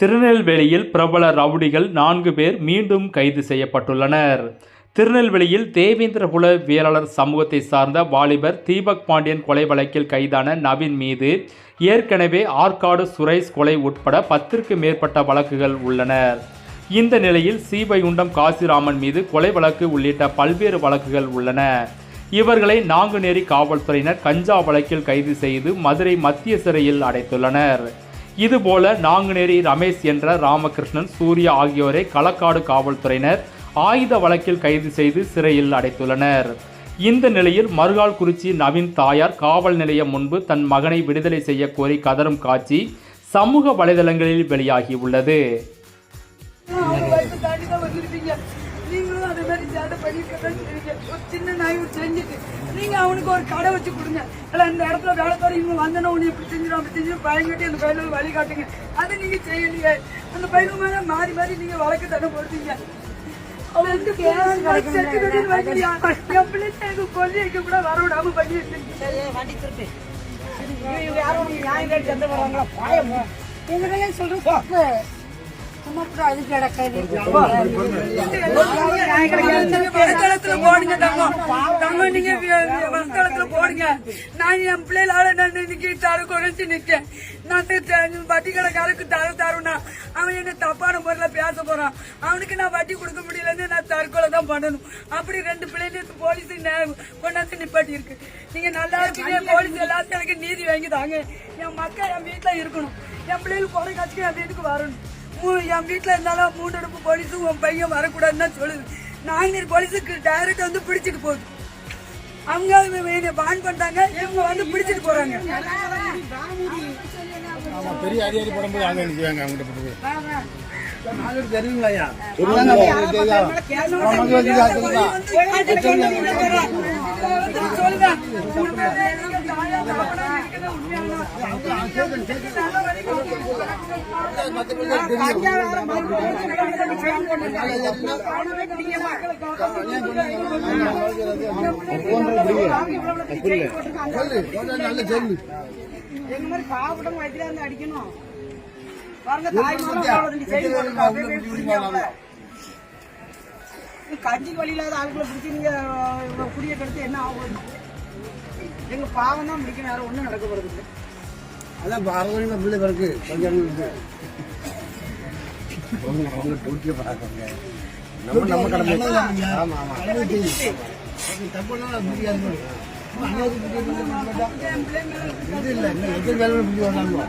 திருநெல்வேலியில் பிரபல ரவுடிகள் நான்கு பேர் மீண்டும் கைது செய்யப்பட்டுள்ளனர். திருநெல்வேலியில் தேவேந்திரகுல வீரர் சமூகத்தை சார்ந்த வாலிபர் தீபக் பாண்டியன் கொலை வழக்கில் கைதான நவீன் மீது ஏற்கனவே ஆற்காடு சுரேஷ் கொலை உட்பட பத்திற்கு மேற்பட்ட வழக்குகள் உள்ளன இந்த நிலையில் சீபைகுண்டம் காசிராமன் மீது கொலை வழக்கு உள்ளிட்ட பல்வேறு வழக்குகள் உள்ளன. இவர்களை நாங்குநேரி காவல்துறையினர் கஞ்சா வழக்கில் கைது செய்து மதுரை மத்திய சிறையில் அடைத்துள்ளனர். இதுபோல நாங்குநேரி ரமேஷ் என்ற ராமகிருஷ்ணன் சூர்யா ஆகியோரை களக்காடு காவல்துறையினர் ஆயுத வழக்கில் கைது செய்து சிறையில் அடைத்துள்ளனர். இந்த நிலையில் மருகால்குறிச்சி நவீன் தாயார் காவல் நிலையம் முன்பு தன் மகனை விடுதலை செய்ய கோரி கதரும் காட்சி சமூக வலைதளங்களில் வெளியாகியுள்ளது. உள்ளது நீங்களும் அதே மாதிரி சேட்டை பண்ணிட்டு ஒரு சின்ன நாய் ஒரு செஞ்சுட்டு நீங்க அவனுக்கு ஒரு கடை வச்சு கொடுங்க. இல்லை இந்த இடத்துல வேலை தர இவங்க வந்தனா உன்னை இப்படி செஞ்சிடும் அப்படி செஞ்சிடும் பயங்கட்டி அந்த பையனுக்கு வழி காட்டுங்க. அதை நீங்க செய்யலையே. அந்த பையனுக்கு மேல மாறி மாறி நீங்க வழக்கு தடை போடுறீங்க. வைக்க கூட வர விடாம பண்ணி வச்சிருக்கீங்க யாரும் நியாயம் கேட்டு எங்களையே சொல்றது அது கிடக்காது நீங்க போடுங்க தங்கம் தங்கம் நீங்க வழக்காலத்துல போடுங்க நான் என் பிள்ளைகளால நான் இன்னைக்கு தர குறைச்சு நிக்கேன் நான் வட்டி கடைக்காரருக்கு தர தருனா அவன் என்ன தப்பான முறையில பேச போறான் அவனுக்கு நான் வட்டி கொடுக்க முடியலன்னு நான் தற்கொலை தான் பண்ணணும் அப்படி ரெண்டு பிள்ளைங்க போலீஸ் கொண்டாந்து நிப்பாட்டி இருக்கு நீங்க நல்லா இருக்கீங்க போலீஸ் எல்லாத்தையும் எனக்கு நீதி வாங்கி தாங்க என் மக்கள் என் வீட்டுல இருக்கணும் என் பிள்ளைகளுக்கு கொலை காட்சிக்கு என் வீட்டுக்கு வரணும். என் வீட்டுல இருந்தாலும் மூணு அடுப்பு போலீஸும் உன் பையன் வரக்கூடாதுன்னு தான் சொல்லுது நாங்கநீர் போலீஸுக்கு டைரக்ட் வந்து பிடிச்சிட்டு போகுது அவங்க என்னை பான் பண்ணிட்டாங்க இவங்க வந்து பிடிச்சிட்டு போறாங்க பெரிய அடி போடும்போது அவங்க செய்வாங்க அவங்ககிட்ட போட்டு சொல்லுங்க நல்ல சொல்லு எங்க மாதிரி பாவட்டம் வயிற்றுல இருந்து அடிக்கணும் பாருங்க தாய் மாமா கஞ்சிக்கு வழி இல்லாத ஆளுகளை பிடிச்சி நீங்க இவ்வளவு குடிய கெடுத்து என்ன ஆகும் எங்க பாவம் தான் முடிக்கணும் வேற ஒண்ணும் நடக்க போறது இல்லை அதான் பார்வனிங்க பிள்ளை பிறகு. கொஞ்சம் இருக்கு அவங்க டூட்டியை பார்க்கறாங்க நம்ம நம்ம கடமை. ஆமா ஆமா. தப்பு முடியாது இது இல்லை இன்னும் எதிர் வேலை புரிய வந்தாங்க